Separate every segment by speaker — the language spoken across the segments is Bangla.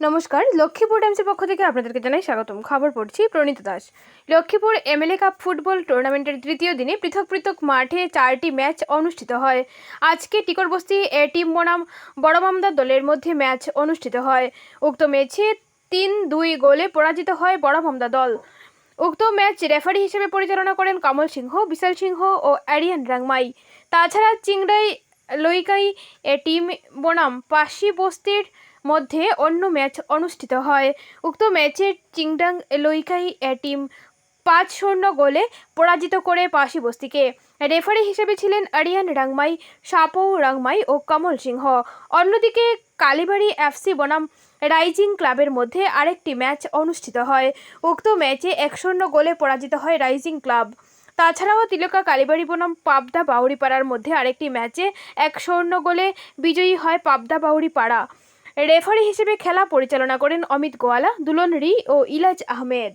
Speaker 1: নমস্কার, লক্ষ্মীপুর টাইমসের পক্ষ থেকে আপনাদেরকে জানাই স্বাগতম। খবর পড়ছি Praneet Das. Lakshmipur MLA cup football টুর্নামেন্টের তৃতীয় দিনে পৃথক পৃথক মাঠে চারটি ম্যাচ অনুষ্ঠিত হয়। আজকে টিকরবস্তি এ টিম বনাম বড়মামদা দলের মধ্যে ম্যাচ অনুষ্ঠিত হয়। উক্ত ম্যাচে তিন দুই গোলে পরাজিত হয় বড়মামদা দল। উক্ত ম্যাচ রেফারি হিসেবে পরিচালনা করেন কমল সিংহ, বিশাল সিংহ ও অ্যারিয়ান রাংমাই। তাছাড়া চিংড়াই, লইকাই, এ টিম বনাম পাশি বস্তির মধ্যে অন্য ম্যাচ অনুষ্ঠিত হয়। উক্ত ম্যাচে চিংডাং, লইকাই, এ টিম পাঁচ শূন্য গোলে পরাজিত করে পাশি বস্তিকে। রেফারি হিসেবে ছিলেন আরিয়ান রাংমাই, সাপৌ রাংমাই ও কমল সিংহ। অন্যদিকে কালীবাড়ি এফসি বনাম রাইজিং ক্লাবের মধ্যে আরেকটি ম্যাচ অনুষ্ঠিত হয়। উক্ত ম্যাচে এক শূন্য গোলে পরাজিত হয় রাইজিং ক্লাব। তাছাড়াও তিলকা কালীবাড়ি বনাম পাবদা বাউরিপাড়ার মধ্যে আরেকটি ম্যাচে এক শূন্য গোলে বিজয়ী হয় পাবদা বাউরিপাড়া রেফারি হিসেবে খেলা পরিচালনা করেন অমিত গোয়ালা, দুলন রি ও ইলাজ আহমেদ।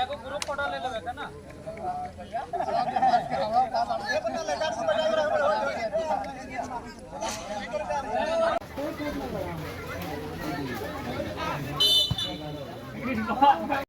Speaker 2: एको ग्रुप
Speaker 3: फ़ोटो ले लेबे का ना
Speaker 2: Thank you.